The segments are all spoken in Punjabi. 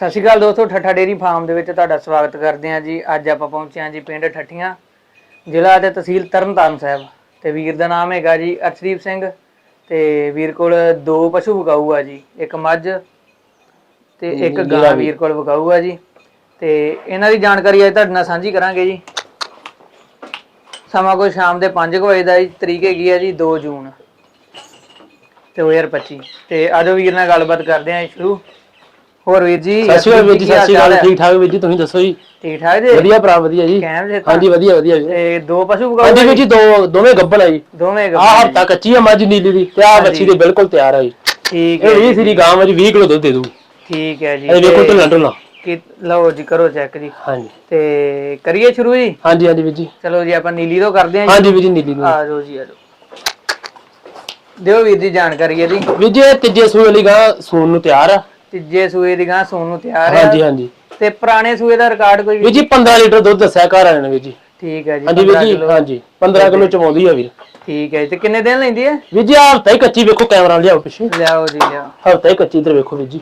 ਸਤਿ ਸ਼੍ਰੀ ਅਕਾਲ ਦੋਸਤੋ ਠੱਠਾ ਡੇਰੀ ਫਾਰਮ ਦੇ ਵਿੱਚ ਤੁਹਾਡਾ ਸਵਾਗਤ ਕਰਦੇ ਹਾਂ ਜੀ। ਅੱਜ ਆਪਾਂ ਪਹੁੰਚੇ ਹਾਂ ਜੀ ਪਿੰਡ ਠੱਠੀਆਂ ਜ਼ਿਲ੍ਹਾ ਤੇ ਤਹਿਸੀਲ ਤਰਨਤਾਰਨ ਸਾਹਿਬ। ਤੇ ਵੀਰ ਦਾ ਨਾਮ ਹੈਗਾ ਜੀ ਅਰਸ਼ਦੀਪ ਸਿੰਘ ਤੇ ਵੀਰ ਕੋਲ ਦੋ ਪਸ਼ੂ ਵਗਾਊ ਆ ਜੀ ਇੱਕ ਮੱਝ ਤੇ ਇੱਕ ਗਾਂ ਵੀਰ ਕੋਲ ਵਗਾਊ ਆ ਜੀ। ਤੇ ਇਹਨਾਂ ਦੀ ਜਾਣਕਾਰੀ ਅੱਜ ਤੁਹਾਡੇ ਨਾਲ ਸਾਂਝੀ ਕਰਾਂਗੇ ਜੀ। ਸਮਾਂ ਕੋਈ ਸ਼ਾਮ ਦੇ 5 ਵਜੇ ਦਾ ਜੀ ਤਰੀਕ ਹੈਗੀ ਆ ਜੀ 2 ਜੂਨ ਤੇ 2025 ਤੇ ਆਜੋ ਵੀਰ ਨਾਲ ਗੱਲਬਾਤ ਕਰਦੇ ਆਂ ਸ਼ੁਰੂ। ਹੋਰ ਵੀਰ ਜੀ ਸਤਿ ਸ਼੍ਰੀ ਅਕਾਲ ਵੀਰ ਜੀ ਸਤਿ ਸ਼੍ਰੀ ਅਕਾਲ ਹੈ? ਠੀਕ ਠਾਕ ਵੀਰ ਜੀ ਤੁਸੀਂ ਦੱਸੋ ਜੀ? ਠੀਕ ਠਾਕ ਜੀ। ਵਧੀਆ ਭਰਾ ਵਧੀਆ ਜੀ। ਜੇ ਤਾਂ? ਹਾਂਜੀ ਵਧੀਆ ਵਧੀਆ ਜੀ। ਤੇ ਦੋ ਪਸ਼ੂ ਵਗਾਓ ਹਾਂਜੀ ਵੀਰ ਜੀ ਦੋ ਦੋਵੇਂ ਗੱਬਲ ਆ ਜੀ। ਦੋਵੇਂ ਆਹ ਗੱਭਰੂ ਹਫਤਾ ਕੱਚੀ ਆ ਮੱਝ ਨੀਲੀ ਦੀ। ਤੇ ਆਹ ਬੱਚੀ ਦੇ ਬਿਲਕੁਲ ਤਿਆਰ ਆ ਜੀ। ਠੀਕ ਹੈ ਇਹ 20 ਸਿਰੀ ਗਾਂ ਵਿੱਚ 20 ਕਿਲੋ ਦੁੱਧ ਦੇ ਦੂ ਠੀਕ ਹੈ ਜੀ। ਇਹ ਵੇਖੋ ਢਿੱਲਾ ਢਿੱਲਾ। ਕੀ ਲਓ ਜੀ ਕਰੋ ਚੈੱਕ ਜੀ। ਹਾਂਜੀ। ਤੇ ਕਰੀਏ ਸ਼ੁਰੂ ਜੀ? ਹਾਂਜੀ ਹਾਂਜੀ ਵੀਰ ਜੀ। ਚਲੋ ਜੀ ਆਪਾਂ ਨੀਲੀ ਤੋਂ ਕਰਦੇ ਆਂ ਜੀ। ਹਾਂਜੀ ਵੀਰ ਜੀ ਨੀਲੀ ਨੂੰ ਆ ਜਾਓ ਜੀ ਆ ਜਾਓ। ਦਿਓ ਵੀਰ ਜੀ ਜਾਣਕਾਰੀ ਇਹਦੀ। ਵੀਰ ਜੀ ਇਹ ਤੀਜੇ ਸੂਏ ਵਾਲੀ ਗਾਂ ਸੂਣ ਨੂੰ ਤਿਆਰ ਆ। ਤੀਜੇ ਸੂਏ ਦੀ ਗਾਂ ਸੋਨ ਨੂੰ ਤਿਆਰ ਹੈ ਹਾਂਜੀ ਹਾਂਜੀ। ਤੇ ਪੁਰਾਣੇ ਸੂਏ ਦਾ ਰਿਕਾਰਡ ਕੋਈ ਵੀਰ ਜੀ 15 ਲੀਟਰ ਦੁੱਧ ਦੱਸਿਆ ਘਰ ਨੇ ਵੀਰ ਜੀ। ਠੀਕ ਹੈ ਜੀ ਹਾਂਜੀ ਵੀਰ 15 ਜੀ ਕਿਲੋ। ਹਾਂਜੀ 15 ਕਿਲੋ ਚਵਾਉਂਦੀ ਆ ਵੀਰ। ਠੀਕ ਹੈ ਜੀ ਤੇ ਕਿੰਨੇ ਦਿਨ ਲੈਂਦੀ ਹੈ ਵੀਰ ਜੀ ਆਹ ਹਫਤਾ ਹੀ ਕੱਚੀ ਵੇਖੋ ਕੈਮਰਾ ਲਿਆਓ ਪਿੱਛੇ। ਲਿਆਓ ਜੀ ਲਿਆਓ। ਹਫਤਾ ਹੀ ਕੱਚੀ ਇਧਰ ਵੇਖੋ ਵੀਰ ਜੀ।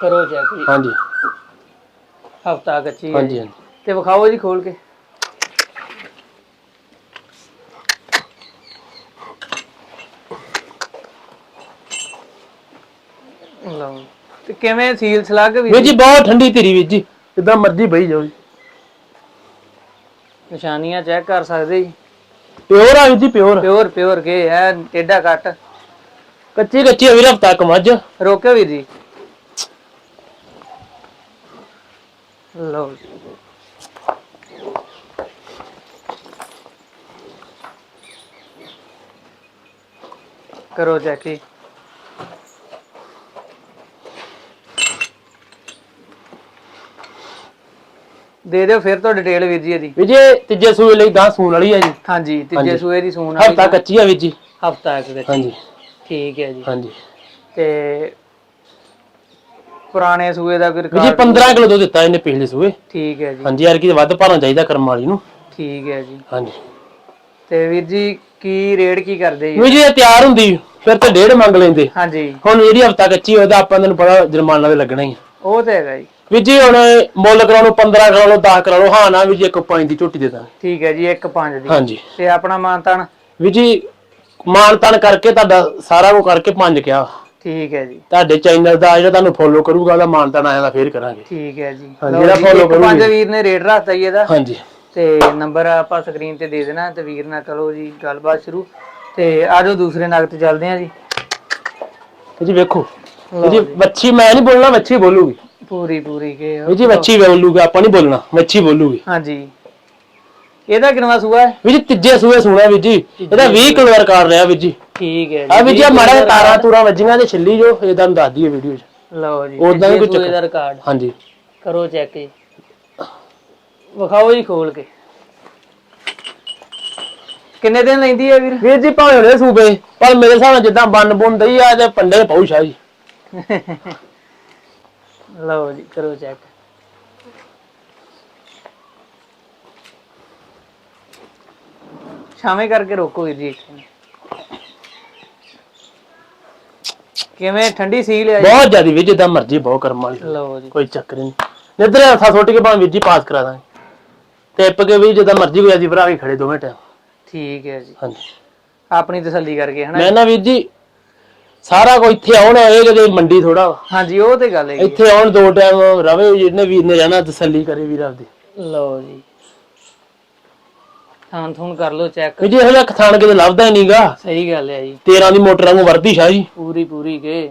ਕਰੋ ਚੈੱਕ ਜੀ। ਹਾਂਜੀ। ਹਫਤਾ ਕੱਚੀ ਹੈ ਹਾਂਜੀ। ਹਾਂਜੀ। ਤੇ ਵਿਖਾਓ ਜੀ ਖੋਲ ਕੇ। ਲਓ। ਤੇ ਕਿਵੇਂ ਸੀਲ ਸਲੱਗ ਵੀ ਵੀਰ ਜੀ ਬਹੁਤ ਠੰਡੀ ਧੀਰੀ ਵੀਰ ਜੀ। ਜਿੱਦਾਂ ਮਰਜ਼ੀ ਬਈ ਜਾਓ ਜੀ। ਨਿਸ਼ਾਨੀਆਂ ਚੈੱਕ ਕਰ ਸਕਦੇ ਜੀ। ਪਿਓਰ ਆ ਵੀਰ ਜੀ ਪਿਓਰ। ਪਿਓਰ ਪਿਓਰ ਕੇ ਹੈ ਟੇਡਾ ਕੱਟ ਕੱਚੀ ਕੱਚੀ ਆ ਵੀਰ ਹਫਤਾ ਇੱਕ ਮੱਝ। ਰੋਕਿਓ ਵੀਰ ਜੀ। ਲਓ ਜੀ। ਕਰੋ ਚੈੱਕ ਦੇ ਦਿਓ ਫਿਰ ਤੋਂ ਡਿਟੇਲ ਵੀਰ ਜੀ ਇਹਦੀ। ਵੀਰ ਜੀ ਤੀਜੇ ਸੂਏ ਲਈ ਗਾਂ ਸੂਣ ਵਾਲੀ ਆ ਜੀ। ਹਾਂਜੀ ਤੀਜੇ ਹਾਂਜੀ। ਸੂਏ ਦੀ ਸੂਣ ਹਫਤਾ ਕੱਚੀ ਆ ਵੀਰ ਜੀ। ਹਫਤਾ ਇੱਕ ਵਿੱਚ ਹਾਂਜੀ। ਠੀਕ ਹੈ ਜੀ। ਹਾਂਜੀ। ਤੇ ਪੁਰਾਣੇ ਸੂਏ ਦਾ ਕੋਈ ਵੀਰ ਜੀ ਰਿਕਾਰਡ 15 ਕਿਲੋ ਦੁੱਧ ਦਿੱਤਾ ਇਹਨੇ ਪਿਛਲੇ ਸੂਏ। ਠੀਕ ਹੈ ਜੀ। ਹਾਂਜੀ ਯਾਰ ਕੀ ਵੱਧ ਭਾਰਾਂ ਚਾਹੀਦਾ ਕਰਮ ਵਾਲੀ ਨੂੰ। ਠੀਕ ਹੈ ਜੀ। ਹਾਂਜੀ। ਤੇ ਵੀਰ ਜੀ ਕੀ ਰੇਟ ਕੀ ਕਰਦੇ ਜੀ? ਵੀਰ ਜੀ ਇਹ ਤਿਆਰ ਹੁੰਦੀ ਫਿਰ ਤੇ ਡੇਢ ਮੰਗ ਲੈਂਦੇ। ਹਾਂਜੀ। ਹੁਣ ਜਿਹੜੀ ਹਫਤਾ ਕੱਚੀ ਉਹਦਾ ਆਪਾਂ ਤੈਨੂੰ ਪਤਾ ਜੁਰਮਾਨਾ ਤੇ ਲੱਗਣਾ ਹੀ ਆ। ਉਹ ਤੇ ਹੈਗਾ ਜੀ। ਵੀਰ ਜੀ ਹੁਣ ਮੁੱਲ ਕਰਾਉਣ ਨੂੰ 15 ਕਰਾ ਲਓ 10 ਕਰਾ ਲਓ ਹਾਂ ਨਾ ਵੀਰ ਜੀ ਇੱਕ ਪੰਜ ਦੀ ਝੋਟੀ ਦੇ ਦਾਂਗੇ। ਠੀਕ ਹੈ ਜੀ 1.5 ਦੀ। ਹਾਂਜੀ। ਤੇ ਆਪਣਾ ਮਾਨਤਾਨ ਵੀਰ ਜੀ ਮਾਨ ਤਾਨ ਕਰਕੇ ਤੁਹਾਡਾ ਸਾਰਾ ਕੁਝ ਕਰਕੇ ਪੰਜ ਕਿਹਾ। ਠੀਕ ਹੈ ਜੀ। ਤੁਹਾਡੇ ਚੈਨਲ ਦਾ ਜਿਹੜਾ ਤੁਹਾਨੂੰ ਫੋਲੋ ਕਰੂਗਾ ਉਹਦਾ ਮਾਨ ਤਾਨ ਆਇਆ ਦਾ ਫੇਰ ਕਰਾਂਗੇ। ਠੀਕ ਹੈ ਜੀ। ਹਾਂ, ਲਓ ਜਿਹੜਾ follow ਇੱਕ ਪੰਜ ਕਰੂਗੇ। ਵੀਰ ਨੇ ਰੇਟ ਰੱਖਤਾ ਜੀ ਇਹਦਾ। ਹਾਂਜੀ। ਤੇ ਨੰਬਰ ਆਪਾਂ ਸਕਰੀਨ ਤੇ ਦੇ ਦੇਣਾ ਤੇ ਵੀਰ ਨਾਲ ਕਰੋ ਜੀ ਗੱਲਬਾਤ ਸ਼ੁਰੂ। ਤੇ ਆਜੋ ਦੂਸਰੇ ਨਗ ਤੇ ਚੱਲਦੇ ਹਾਂ ਜੀ। ਜੀ ਵੇਖੋ। ਲਓ ਜੀ ਬੱਚੀ ਮੈਂ ਨਹੀਂ ਬੋਲਣਾ ਬੱਚੀ ਬੋਲੂਗੀ। ਪੂਰੀ ਪੂਰੀ ਕੇ ਵੀਰ ਜੀ ਬੱਚੀ ਬੋਲੂਗਾ ਆਪਾਂ ਨਹੀਂ ਬੋਲਣਾ ਬੱਚੀ ਬੋਲੂਗੀ। ਹਾਂਜੀ। ਇਹਦਾ ਕਿੰਨਾ ਸੂਆ ਹੈ? ਵੀਰ ਜੀ ਤੀਜੇ ਸੂਏ ਸੁਣਿਆ ਵੀਰ ਜੀ। ਇਹਦਾ 20 ਕਿਲੋ ਰਿਕਾਰਡ ਰਿਹਾ ਵੀਰ ਜੀ। ਠੀਕ ਹੈ ਆ ਵੀਰ ਜੀ ਆਹ ਮਾੜਾ ਤਾਰਾਂ ਤੂਰਾਂ ਵੱਜੀਆਂ ਤੇ ਛਿੱਲੀ ਜੋ ਇਹ ਤੁਹਾਨੂੰ ਦੱਸ ਦਈਏ ਵੀਡੀਓ 'ਚ। ਲਓ ਜੀ ਉਦਾਂ ਵੀ ਤੀਜੇ ਕੋਈ ਦਾ ਰਿਕਾਰਡ। ਹਾਂਜੀ। ਕਰੋ ਚੈੱਕ ਜੀ। ਵਿਖਾਓ ਜੀ ਖੋਲ ਕੇ। ਕਿੰਨੇ ਦਿਨ ਲੈਂਦੀ ਹੈ ਵੀਰ? ਵੀਰ ਜੀ ਭਾਵੇਂ ਹੋਣੇ ਸੂਬੇ ਪਰ ਮੇਰੇ ਹਿਸਾਬ ਨਾਲ ਜਿੱਦਾਂ ਬੰਨ ਬੁੰਨ ਦਈ ਆ ਤੇ ਪੰਡੇ ਪਹੁੰਚ ਆ ਜੀ ਲਓ ਜੀ ਕਰੋ ਚੈੱਕ ਛਾਵੇਂ ਕਰਕੇ ਰੋਕੋ ਵੀਰ ਜੀ ਕਿਵੇਂ ਠੰਡੀ ਸੀਲ ਹੈ ਜੀ ਬਹੁਤ ਜ਼ਿਆਦੀ ਵੀਰ ਜਿੱਦਾਂ ਮਰਜ਼ੀ ਬਹੁਤ ਕਰਮ ਵਾਲੀ ਲਓ ਜੀ। ਕੋਈ ਚੱਕਰ ਨਹੀਂ। ਨਿੱਧਰ ਹੱਥਾਂ ਸੁੱਟ ਕੇ ਭਾਵੇਂ ਵੀਰ ਜੀ ਪਾਸ ਕਰਾ ਦਾਂਗੇ। ਟਿੱਪ ਕੇ ਵੀ ਜਿੱਦਾਂ ਮਰਜ਼ੀ ਕੋਈ ਅਸੀਂ ਭਰਾ ਵੀ ਖੜੇ ਦੋਵੇਂ ਟਾਈਮ। ਠੀਕ ਹੈ ਜੀ। ਹਾਂਜੀ। ਆਪਣੀ ਤਸੱਲੀ ਕਰਕੇ ਹਨਾ? ਮੈਂ ਨਾ ਵੀਰ ਜੀ ਸਾਰਾ ਕੁਝ ਇੱਥੇ ਆਉਣ ਇਹ ਕਿਤੇ ਮੰਡੀ ਥੋੜਾ ਹਾਂਜੀ ਉਹ ਤੇ ਗੱਲ ਹੈ ਇੱਥੇ ਆਉਣ ਦੋ ਟਾਈਮ ਰਵੇ ਜਿਹਨੇ ਵੀਰ ਨੇ ਰਹਿਣਾ ਤਸੱਲੀ ਕਰੇ ਵੀਰ ਆਪਦੀ। ਲਓ ਜੀ। ਥਾਂ ਥੂਣ ਕਰ ਲਓ ਚੈੱਕ ਵੀਰ ਜੀ ਇਹੋ ਜਿਹਾ ਕਿਤੇ ਲੱਭਦਾ ਹੀ ਨਹੀਂਗਾ ਸਹੀ ਗੱਲ ਹੈ ਜੀ। 13 ਦੀ ਮੋਟਰਾਂ ਨੂੰ ਵਰਦੀ ਸ਼ਾਹ ਜੀ ਪੂਰੀ ਪੂਰੀ ਕੇ।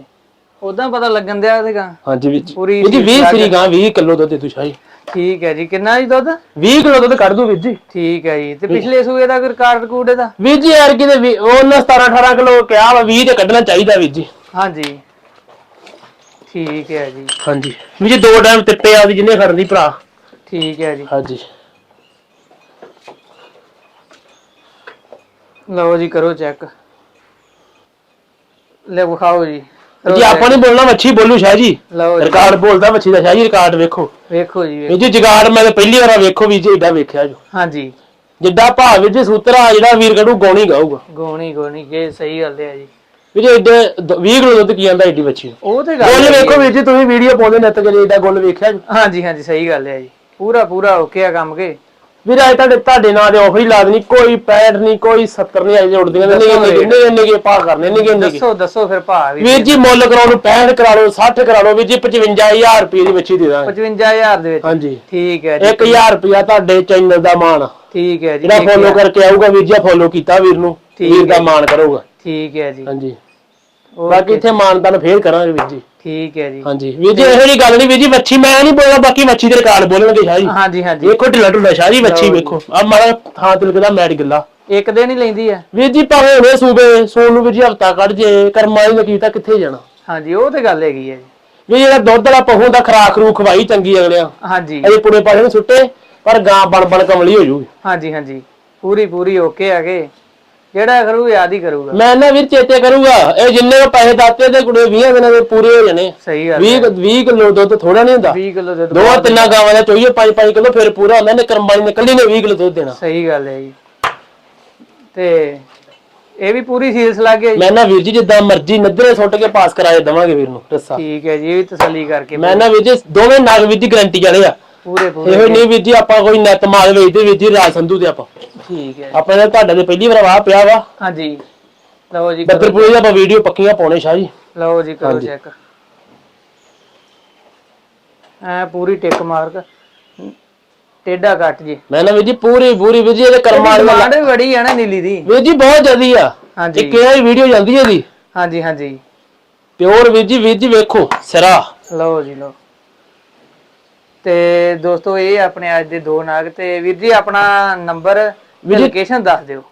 ਉਦਾਂ ਪਤਾ ਲੱਗਣ ਦਿਆ ਉਹਦੇਗਾ ਹਾਂਜੀ ਜੀ ਪੂਰੀ ਜੀ 20 ਸੀਲ ਸਰੀ ਗਾਂ 20 ਕਿਲੋ ਦੁੱਧ ਦੇ ਸ਼ਾਹੀ ਠੀਕ ਹੈ ਜੀ ਕਿੰਨਾ ਜੀ ਦੁੱਧ? 20 ਕਿਲੋ ਦੁੱਧ ਕੱਢ ਦੂ ਵੀਰ ਜੀ। ਠੀਕ ਹੈ ਜੀ ਤੇ ਪਿਛਲੇ ਸੂਏ ਦਾ ਕੋਈ ਰਿਕਾਰਡ ਰਿਕੂਡ ਇਹਦਾ? ਵੀਰ ਜੀ ਯਾਰ ਕਿਤੇ ਵੀ- ਉਹਨਾਂ 17 18 ਕਿਲੋ ਕਿਹਾ ਵਾ 20 ਤੇ ਕੱਢਣਾ ਚਾਹੀਦਾ ਵੀਰ ਜੀ। ਹਾਂਜੀ। ਠੀਕ ਹੈ ਜੀ। ਹਾਂਜੀ। ਵੀਰ ਜੀ ਦੋ ਟਾਈਮ ਤਿੱਪੇ ਆ ਦੀ ਜਿੰਨੇ ਖੜਨ ਦੀ ਭਰਾ। ਠੀਕ ਹੈ ਜੀ। ਹਾਂਜੀ। ਲਓ ਜੀ ਕਰੋ ਚੈੱਕ ਲੈ ਵਿਖਾਓ ਜੀ। ਜੀ ਆਪਾਂ ਨਹੀਂ ਬੋਲਣਾ ਮੱਛੀ ਬੋਲੂ ਸ਼ਾਹ ਜੀ। ਲਓ ਜੀ। ਰਿਕਾਰਡ ਬੋਲਦਾ ਮੱਛੀ ਦਾ ਸ਼ਾਹ ਜੀ ਰਿਕਾਰਡ ਵੇਖੋ। ਵੇਖੋ ਜੀ ਵੇਖੋ। ਵੀਰ ਜੀ ਜਗਾੜ ਮੈਂ ਤਾਂ ਪਹਿਲੀ ਵਾਰ ਵੇਖੋ ਵੀਰ ਜੀ ਏਡਾ ਵੇਖਿਆ ਜੋ। ਹਾਂਜੀ। ਜਿੱਡਾ ਭਾਅ ਵੀਰ ਜੀ ਸੂਤਰਾ ਜਿਹੜਾ ਵੀਰ ਕਢੂ ਗੋਣੀ ਗਾਊਗਾ। ਗੋਣੀ ਗੋਣੀ ਕੇ ਸਹੀ ਗੱਲ ਹੈ ਜੀ। ਵੀਰ ਜੀ ਐਡੇ 20 ਕਿਲੋ ਦੁੱਧ ਕੀ ਜਾਂਦਾ ਐਡੀ ਬੱਚੀ ਨੂੰ ਉਹ ਤੇ ਗੱਲ ਗੋਲ ਹੈਗੀ ਵੇਖੋ। ਵੀਰ ਜੀ ਤੁਸੀਂ ਵੀਡੀਓ ਪਾਉਂਦੇ ਨੇ ਤਾਂ ਐਡਾ ਗੋਲ ਵੇਖਿਆ ਜੀ? ਹਾਂਜੀ ਹਾਂਜੀ ਸਹੀ ਗੱਲ ਹੈ ਜੀ। ਪੂਰਾ ਪੂਰਾ ਓਕੇ ਆ ਕੰਮ ਕੇ। ਵੀਰ ਅੱਜ ਤੁਹਾਡੇ ਤੁਹਾਡੇ ਨਾਂ ਦੇ ਆਫਰ ਹੀ ਲਾ ਦੇਣੀ ਕੋਈ 65 ਨਹੀਂ ਕੋਈ 70 ਨਹੀਂ ਅਜੇ ਉੜਦੀਆਂ ਨੇ ਦੱਸੋ ਵੀਰ। ਨਿੱਕੇ ਨਿੱਕੇ ਪਾ ਕਰਨੇ ਨਿੱਕੇ ਨਿੱਕੇ ਦੱਸੋ ਦੱਸੋ ਫਿਰ ਭਾ ਵੀ। ਵੀਰ ਜੀ ਮੁੱਲ ਕਰਾਉਣ ਨੂੰ 65 ਕਰਾ ਲਓ 60 ਕਰਾ ਲਓ ਵੀਰ ਜੀ 55000 ਰੁਪਏ ਦੀ ਬੱਚੀ ਦੇ ਦਾਂਗੇ। 55000 ਦੇ ਵਿੱਚ। ਹਾਂਜੀ। ਠੀਕ ਹੈ ਜੀ। 1000 ਰੁਪਿਆ ਤੁਹਾਡੇ ਚੈਨਲ ਦਾ ਮਾਣ। ਠੀਕ ਹੈ ਜੀ ਜਿਹੜਾ ਠੀਕ ਫੋਲੋ। ਕਰਕੇ ਆਊਗਾ ਵੀਰ ਜੀ ਫੋਲੋ ਕੀਤਾ ਵੀਰ ਨੂੰ। ਠੀਕ ਵੀਰ ਦਾ। ਮਾਣ ਕਰੂਗਾ। ਠੀਕ ਹੈ ਜੀ। ਹਾਂਜੀ। ਬਾਕੀ ਇੱਥੇ ਮਾਨਦਾਨ ਫੇਰ ਕਰਾਂਗੇ ਵੀਰ ਜੀ। ਠੀਕ ਹੈ ਜੀ। ਹਾਂਜੀ। ਵੀਰ ਜੀ ਇਹੋ ਜਿਹੀ ਗੱਲ ਨਹੀਂ ਵੀਰ ਜੀ ਮੱਛੀ ਮੈਂ ਨਹੀਂ ਬੋਲਣਾ ਬਾਕੀ ਮੱਛੀ ਦੇ ਰਿਕਾਰਡ ਬੋਲਣਗੇ ਸ਼ਾਹ ਜੀ। ਹਾਂਜੀ ਹਾਂਜੀ। ਵੇਖੋ ਢਿੱਲਾ ਢੁੱਲਾ ਸ਼ਾਹ ਜੀ ਮੱਛੀ ਜੀ। ਵੇਖੋ। ਆ ਮਾੜਾ ਥਾਂ ਤੇ ਲੱਗਦਾ ਮੈਟ ਗਿੱਲਾ। ਇੱਕ ਦਿਨ ਹੀ ਲੈਂਦੀ ਹੈ। ਵੀਰ ਜੀ ਭਾਵੇਂ ਹੁਣੇ ਸੂਬੇ ਸੋਨ ਨੂੰ ਵੀਰ ਜੀ ਹਫਤਾ ਕੱਢ ਜੇ ਕਰਮਾਂ ਦੀ ਨਕੀਤਾ ਕਿੱਥੇ ਜਾਣਾ? ਹਾਂਜੀ ਉਹ ਤੇ ਗੱਲ ਹੈਗੀ ਹੈ ਜੀ। ਵੀ ਜਿਹੜਾ ਦੁੱਧ ਵਾਲਾ ਪਹੂ ਦਾ ਖਰਾਕ ਰੂ ਖਵਾਈ ਚੰਗੀ ਅਗਲਿਆਂ। ਹਾਂਜੀ। ਅਜੇ ਪੁੜੇ ਪਾਸੇ ਨੂੰ ਸੁੱਟੇ ਪਰ ਗਾਂ ਬਣ ਬਣ ਕਮਲੀ ਹੋ ਜੂਗੀ। ਹਾਂਜੀ ਹਾਂਜੀ। ਪੂਰੀ ਪੂਰੀ ਓਕੇ ਆਗੇ ਜਿਹੜਾ ਕਰੂ ਯਾਦ ਹੀ ਕਰੂਗਾ। ਮੈਂ ਨਾ ਵੀਰ ਚੇਤੇ ਕਰੂਗਾ ਇਹ ਜਿੰਨੇ ਕੁ ਪੈਸੇ ਦਾਤੇ ਤੇ ਕੁੜੇ 20 ਦਿਨਾਂ ਦੇ ਪੂਰੇ ਹੋ ਜਾਣੇ। ਸਹੀ ਗੱਲ 20 20 ਕਿਲੋ ਦੁੱਧ ਥੋੜਾ ਨਹੀਂ ਹੁੰਦਾ। 20 ਕਿਲੋ ਦੇ ਦੋ ਤਿੰਨਾਂ ਗਾਵਾਂ ਦਾ ਚੋਈਏ 5 5 ਕਿਲੋ ਫਿਰ ਪੂਰਾ ਹੁੰਦਾ ਨੇ ਕਰਮਾਂ ਦੀ ਨਿਕਲਣੀ ਨੇ 20 ਕਿਲੋ ਦੁੱਧ ਦੇਣਾ। ਸਹੀ ਗੱਲ ਹੈ ਜੀ। ਤੇ ਇਹ ਵੀ ਪੂਰੀ ਸੀਰੀਅਸ ਲੱਗ ਜੀ ਮੈਂ ਨਾ ਵੀਰ ਜੀ ਜਿੱਦਾਂ ਮਰਜ਼ੀ ਨੱਦਰੇ ਸੁੱਟ ਕੇ ਪਾਸ ਕਰਾਏ ਦਵਾਂਗੇ ਵੀਰ ਨੂੰ ਰੱਸਾ। ਠੀਕ ਹੈ ਜੀ ਇਹ ਵੀ ਤਸੱਲੀ ਕਰਕੇ ਮੈਂ ਨਾ ਵੀਰ ਜੀ ਦੋਵੇਂ ਨਾਗ ਵੀਰ ਦੀ ਗਾਰੰਟੀ ਵਾਲੇ ਆ। ਪੂਰੇ ਪੂਰੇ ਇਹੋ ਨਹੀਂ ਵੀਰ ਜੀ ਆਪਾਂ ਕੋਈ ਨੈਟ ਮਾਲ ਵੇਚਦੇ ਵੀਰ ਜੀ ਰਾਜ ਸੰਧੂ ਤੇ ਆਪਾਂ। ਠੀਕ ਹੈ। ਆਪਣੇ ਦਾ ਤੁਹਾਡਾ ਤੇ ਪਹਿਲੀ ਵਾਰ ਵਾਹ ਪਿਆ ਵਾ। ਹਾਂਜੀ। ਲਓ ਜੀ ਕਰੋ ਬੱਦਰਪੁਰੇ ਦੀ ਆਪਾਂ ਵੀਡੀਓ ਪੱਕੀਆਂ ਪਾਉਣੇ ਸ਼ਾਹ ਜੀ। ਲਓ ਜੀ ਕਰੋ ਹਾਂਜੀ। ਚੈੱਕ। ਐ ਪੂਰੀ ਟਿਕ ਮਾਰਕ ਟੇਡਾ ਕੱਟ ਜੀ। ਮੈਂ ਨਾ ਵੀਰ ਜੀ ਪੂਰੀ ਪੂਰੀ ਵੀਰ ਜੀ ਇਹਦੇ ਕਰਮਾਂ ਵਾਲੀ ਡਿਮਾਂਡ ਵੀ ਬੜੀ ਆ ਨਾ ਨੀਲੀ ਦੀ। ਵੀਰ ਜੀ ਬਹੁਤ ਜਲਦੀ ਆ। ਹਾਂਜੀ। ਇੱਕ ਇਹ ਵੀਡੀਓ ਜਾਂਦੀ ਹੈ ਇਹਦੀ। ਹਾਂਜੀ ਹਾਂਜੀ। ਪਿਓਰ ਵੀਰ ਜੀ ਵੀਰ ਜੀ ਵੇਖੋ ਸਿਰਾ। ਲਓ ਜੀ ਲਓ। ਤੇ ਦੋਸਤੋ ਇਹ ਆਪਣੇ ਅੱਜ ਦੇ ਦੋ ਨਾਗ ਤੇ ਵੀਰ ਜੀ ਆਪਣਾ ਨੰਬਰ ਵੀਰ ਜੀ- ਲੋਕੇਸ਼ਨ ਦੱਸ ਦਿਓ।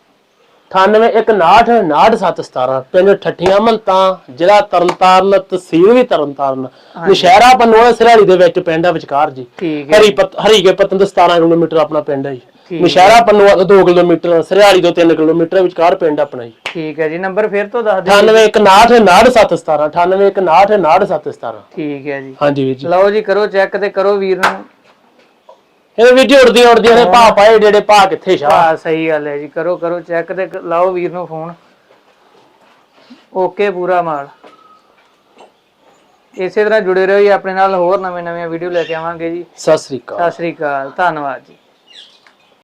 98199717 ਪਿੰਡ ਠੱਠੀਆਂ ਮਲਤਾਂ ਜ਼ਿਲ੍ਹਾ ਤਰਨਤਾਰਨ ਤਹਿਸੀਲ ਵੀ ਤਰਨਤਾਰਨ। ਨਸ਼ਹਿਰਾ ਪਨੋਲਾ ਸਿਰਾਲੀ ਦੇ ਵਿੱਚ ਪਿੰਡ ਆ ਵਿਚਕਾਰ ਜੀ। ਠੀਕ ਹੈ। ਹਰੀ ਪਤ ਹਰੀ ਕੇ ਪਤਨ ਤੋਂ 17 ਕਿਲੋਮੀਟਰ ਆਪਣਾ ਪਿੰਡ ਹੈ ਜੀ। ਨਸ਼ਹਿਰਾ ਪਨੋਲਾ ਤੋਂ 2 ਕਿਲੋਮੀਟਰ ਸਿਰਾਲੀ ਤੋਂ 3 ਕਿਲੋਮੀਟਰ ਵਿਚਕਾਰ ਪਿੰਡ ਆਪਣਾ ਜੀ। ਠੀਕ ਹੈ ਜੀ ਨੰਬਰ ਫਿਰ ਤੋਂ ਦੱਸ ਦਿਓ। 98199717 98199717 ਠੀਕ ਹੈ ਜੀ। ਹਾਂਜੀ ਵੀਰ ਜੀ। ਲਓ ਜੀ ਕਰੋ ਚੈੱਕ ਤੇ ਕਰੋ ਵੀਰ ਨੂੰ। ਇਹ ਜੀ ਉੜਦੀਆਂ ਉੜਦੀਆਂ ਨੇ ਭਾ ਪਾਏ ਜਿਹੜੇ ਭਾ ਕਿੱਥੇ ਸ਼ਾਹ ਹਾਂ ਸਹੀ ਗੱਲ ਹੈ ਜੀ ਕਰੋ ਕਰੋ ਚੈੱਕ ਤੇ ਕ- ਲਾਓ ਵੀਰ ਨੂੰ ਫੋਨ ਓਕੇ ਪੂਰਾ ਮਾਲ। ਇਸੇ ਤਰ੍ਹਾਂ ਜੁੜੇ ਰਹੋ ਜੀ ਆਪਣੇ ਨਾਲ ਹੋਰ ਨਵੇਂ ਨਵੇਂ ਵੀਡੀਓ ਲੈ ਕੇ ਆਵਾਂਗੇ ਜੀ। ਸਤਿ ਸ੍ਰੀ ਅਕਾਲ। ਸਤਿ ਸ੍ਰੀ ਅਕਾਲ ਧੰਨਵਾਦ ਜੀ।